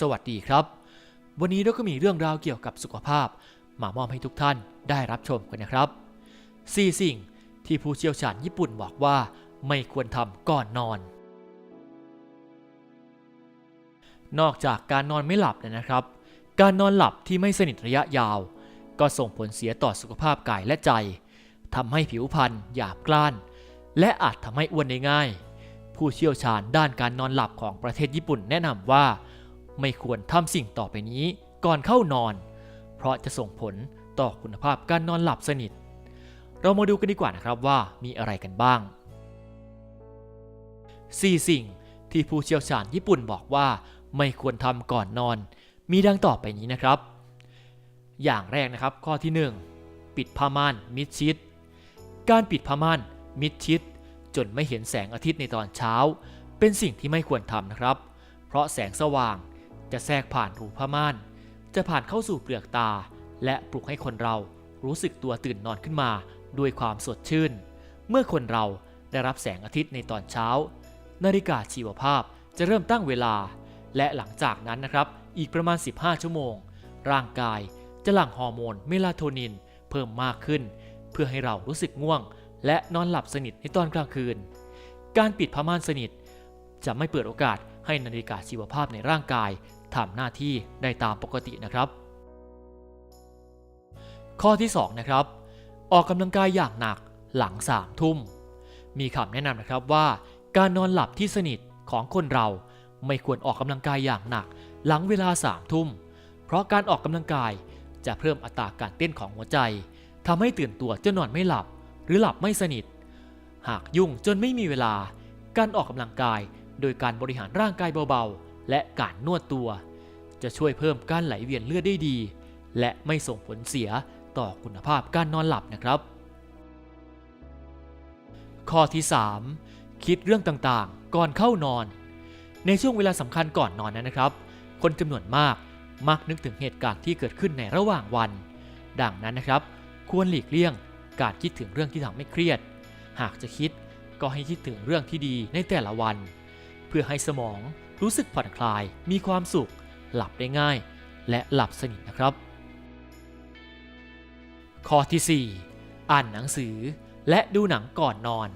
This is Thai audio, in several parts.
สวัสดีครับ วันนี้เราก็มีเรื่องราวเกี่ยวกับสุขภาพ มามอบให้ทุกท่านได้รับชมกันนะครับ 4 สิ่งที่ผู้เชี่ยวชาญญี่ปุ่นบอกว่าไม่ควรทำก่อนนอน นอกจากการนอนไม่หลับแล้วนะครับ การนอนหลับที่ไม่สนิทระยะยาว ก็ส่งผลเสียต่อสุขภาพกายและใจทำให้ผิวพรรณหยาบกร้าน และอาจทำให้อ้วนได้ง่าย ผู้เชี่ยวชาญด้านการนอนหลับของประเทศญี่ปุ่นแนะนำว่า ไม่ควรทำสิ่งต่อไปนี้ก่อนเข้านอน เพราะจะส่งผลต่อคุณภาพการนอนหลับสนิท เรามาดูกันดีกว่านะครับว่ามีอะไรกันบ้าง 4 สิ่งที่ผู้เชี่ยวชาญญี่ปุ่นบอกว่าไม่ควรทำก่อนนอน มีดังต่อไปนี้นะครับ อย่างแรกนะครับข้อที่ 1 ปิดผ้าม่านมิดชิด การปิดผ้าม่านมิดชิด จนไม่เห็นแสงอาทิตย์ในตอนเช้า เป็นสิ่งที่ไม่ควรทำนะครับ เพราะแสงสว่าง จะแทรกผ่านรูผ้าม่าน จะผ่านเข้าสู่เปลือกตา และปลุกให้คนเรารู้สึกตัวตื่นนอนขึ้นมาด้วยความสดชื่น เมื่อคนเราได้รับแสงอาทิตย์ในตอนเช้า นาฬิกาชีวภาพจะเริ่มตั้งเวลา และหลังจากนั้นนะครับ อีกประมาณ 15 ชั่วโมง ร่างกายจะหลั่งฮอร์โมนเมลาโทนิน เพิ่มมากขึ้น เพื่อให้เรารู้สึกง่วง และนอนหลับสนิทในตอนกลางคืน การปิดผ้าม่านสนิท จะไม่เปิดโอกาสให้นาฬิกาชีวภาพในร่างกาย ทำหน้าที่ได้ตามปกตินะครับ ข้อที่2นะครับออกกำลังกายอย่างหนักหลัง3ามทุ่ม มีคำแนะนำนะครับว่า การนอนหลับที่สนิทของคนเราไม่ควรออกกำลังกายอย่างหนัก หลังเวลา3ามทุ่ม เพราะการออกกำลังกายจะเพิ่มอัตราการเต้นของหัวใจทำให้ตื่นตัวจะนอนไม่หลับ หรือหลับไม่สนิท หากยุ่งจนไม่มีเวลา การออกกำลังกายโดยการบริหารร่างกายเบาๆ และการนวดตัว จะช่วยเพิ่มการไหลเวียนเลือดได้ดี และไม่ส่งผลเสียต่อคุณภาพการนอนหลับนะครับ ข้อที่ 3 คิดเรื่องต่างๆ ก่อนเข้านอน ในช่วงเวลาสำคัญก่อนนอนนั้นนะครับ คนจำนวนมากมักนึกถึงเหตุการณ์ที่เกิดขึ้นในระหว่างวัน ดังนั้นนะครับ ควรหลีกเลี่ยงการคิดถึงเรื่องที่ทำให้เครียด หากจะคิดก็ให้คิดถึงเรื่องที่ดีในแต่ละวัน เพื่อให้สมอง รู้สึกผ่อนคลาย มีความสุข หลับได้ง่าย และหลับสนิทนะครับ ข้อที่ 4 อ่านหนังสือ และดูหนังก่อนนอน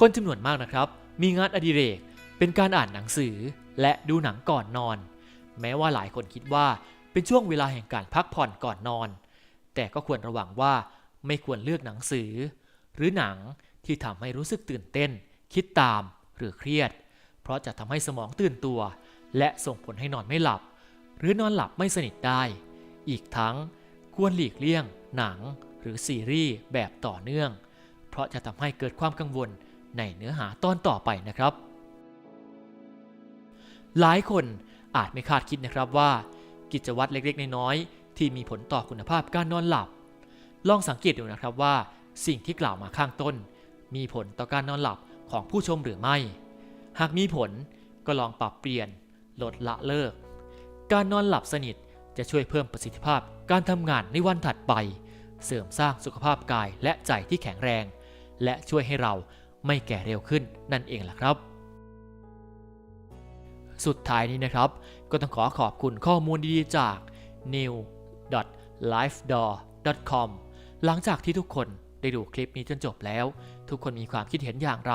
คนจำนวนมากนะครับ มีงานอดิเรก เป็นการอ่านหนังสือ และดูหนังก่อนนอน แม้ว่าหลายคนคิดว่าเป็นช่วงเวลาแห่งการพักผ่อนก่อนนอน แต่ก็ควรระวังว่าไม่ควรเลือกหนังสือ หรือหนังที่ทำให้รู้สึกตื่นเต้น คิดตามหรือเครียด ราะจะทำให้สมองตื่นตัว และส่งผลให้นอนไม่หลับ หรือนอนหลับไม่สนิทได้ อีกทั้งควรหลีกเลี่ยง หนัง หรือซีรีส์แบบต่อเนื่อง เพราะจะทำให้เกิดความกังวลในเนื้อหาตอนต่อไปนะครับ หลายคนอาจไม่คาดคิดนะครับว่า กิจวัตรเล็กๆ น้อยๆที่มีผลต่อคุณภาพการนอนหลับ ลองสังเกตดูนะครับว่า สิ่งที่กล่าวมาข้างต้น มีผลต่อการนอนหลับของผู้ชมหรือไม่ หากมีผลก็ลองปรับเปลี่ยน ลดละเลิก การนอนหลับสนิทจะช่วยเพิ่มประสิทธิภาพการทำงานในวันถัดไป เสริมสร้างสุขภาพกายและใจที่แข็งแรง และช่วยให้เราไม่แก่เร็วขึ้นนั่นเองล่ะครับ สุดท้ายนี้นะครับ ก็ต้องขอขอบคุณข้อมูลดีๆจาก new.lifedoor.com หลังจากที่ทุกคนได้ดูคลิปนี้จนจบแล้ว ทุกคนมีความคิดเห็นอย่างไร